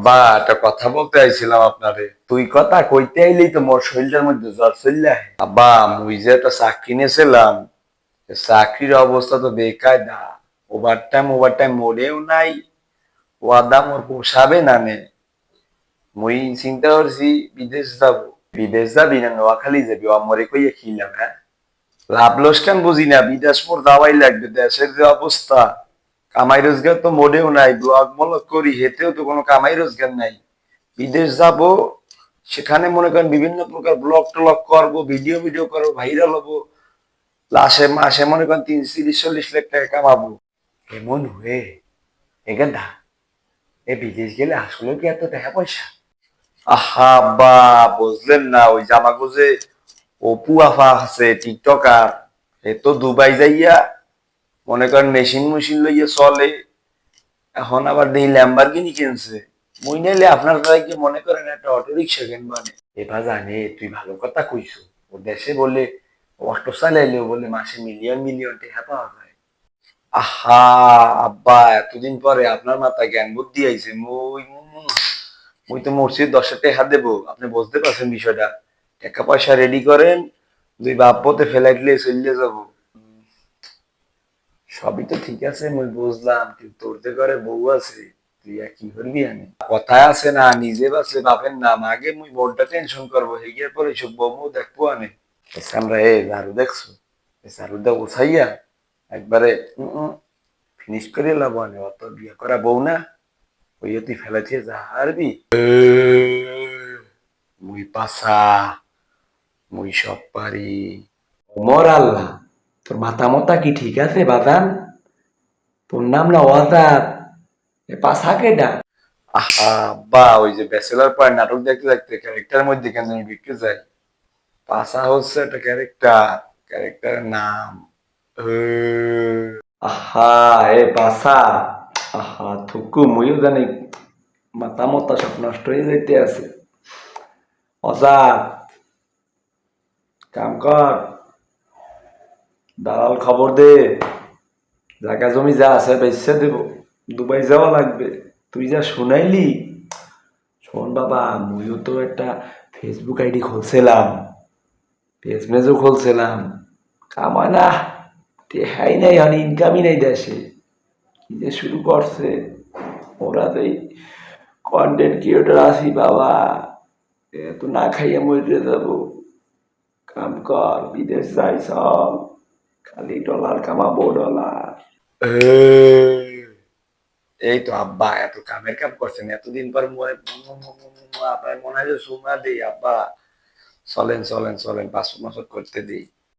আব্বা একটা কথা বলতে আইছিলাম আপনারে। তুই কথা কইতে আইলেই তো মোর শরীরটার মধ্যে জ্বর চলে আব্বা মুই যে একটা চাকরি নিয়েছিলাম চাকরির অবস্থা তো বেকায়দা। ওভার টাইম ওভার টাইম মোড়েও নাই ওয়াদা মোর পোষাবে না নে। মুই চিন্তা করছি বিদেশ যাব। বিদেশ যাবি না নোয়াখালী যাবি? আমরে কইয়া খিলাম হ্যাঁ? লাভ লোকসান বুঝি না? বিদেশ মোর দাওয়াই লাগবে দেশের যে অবস্থা। কামাই রোজগার তো মোটেও নাই ব্লগ মলক করি হেতেও তো কোনো কামাই রোজগার নাই। বিদেশ যাব, সেখানে মনে করেন বিভিন্ন প্রকার ব্লগ টলগ করব, ভিডিও ভিডিও করব, ভাইরাল হব। লাশে, মাসে মনে করেন তিন, তিরিশ, চল্লিশ লাখ টাকা কামাবো। এমন হয়ে এগাদা এ বিদেশ গেলে আসলে কি এত টাকা পয়সা? আহা বা বুঝলেন না, ওই জামাগো যে অপু আফা আছে, টিকটকার, এ তো দুবাই যাইয়া মনে করেন মেশিন মেশিন লইয়া চলে, এখন আবার দেখি ল্যাম্বারগিনি কিনছে। মুই নাইলে আপনার কি মনে করেন একটা অটো রিক্সা কিনবানে এবার জানে তুই ভালো কথা কইছো। ও দেশে বলে অটো চালাইলেও বলে মাসে মিলিয়ন মিলিয়ন টাকা পাওয়া যায়। আহা, আব্বা, এতদিন পরে আপনার মাথায় জ্ঞান বুদ্ধি আইছে। মুই মুই তো মসজিদ দশটা টাকা দেবো। আপনি বুঝতে পারছেন বিষয়টা। টাকা পয়সা রেডি করেন, দুই বাপ্পতে ফেলাইলে চলে যাব। সবই তো ঠিক আছে, মুই বুঝলাম, কিন্তু তোর তো ঘরে বউ আছে, তুই আর কি করবি আমি? কথায় আছে না নিজে বাঁচলে বাপের নাম। আগে মুই বোর্ডটা টেনশন করব হেগিয়ার পরে সব বউ দেখব আমি। আমরা এ ঝাড়ু দেখছ? ঝাড়ুটা উঠাইয়া একবারে ফিনিশ করে লাভ আনে অত বিয়ে করা বউ না, ওই তুই ফেলাইছে, যা হারবি। মুই পাসা মুই সব পারি। ওমর আল্লাহ। তোর মাতামতা কি ঠিক আছে বাজান? তোর নাম না ওয়াজাব এ পাশা কেডা? আহা বা ওই যে ব্যাচেলার পয়েন্ট নাটক দেখতে দেখতে ক্যারেক্টারের মধ্যে কেন জানি যায় পাশা হচ্ছে একটা ক্যারেক্টার ক্যারেক্টারের নাম আহা এ পাশা আহা থুকু মুইও জানি মাথা মতা সব নষ্ট হয়ে যাইতে আছে অজাব কাম কর। দালাল খবর দে। জায়গা জমি যা আছে বেচে দেব। দুবাই যাওয়া লাগবে। তুই যা শুনাইলি? শোন বাবা মুইও তো একটা ফেসবুক আইডি খুলছিলাম। পেজ মেজও খুলছিলাম কামায় না। টেহাই নাই, আর ইনকামই নাই দেশে। কি যে শুরু করছে? ওরা তো এই কন্টেন্ট ক্রিয়েটর আছি বাবা। এত না খাইয়া মরে যাব। কাম কর, বিদেশ যাই সব। খালি ডলার কামাবো ডলার। এই। তো আব্বা, এত কামের কাম করছেন, এতদিন পর মনে আপনার মনে হয় যে সুমা দিই, আব্বা। চলেন চলেন চলেন পাঁচ মাস করতে দিই।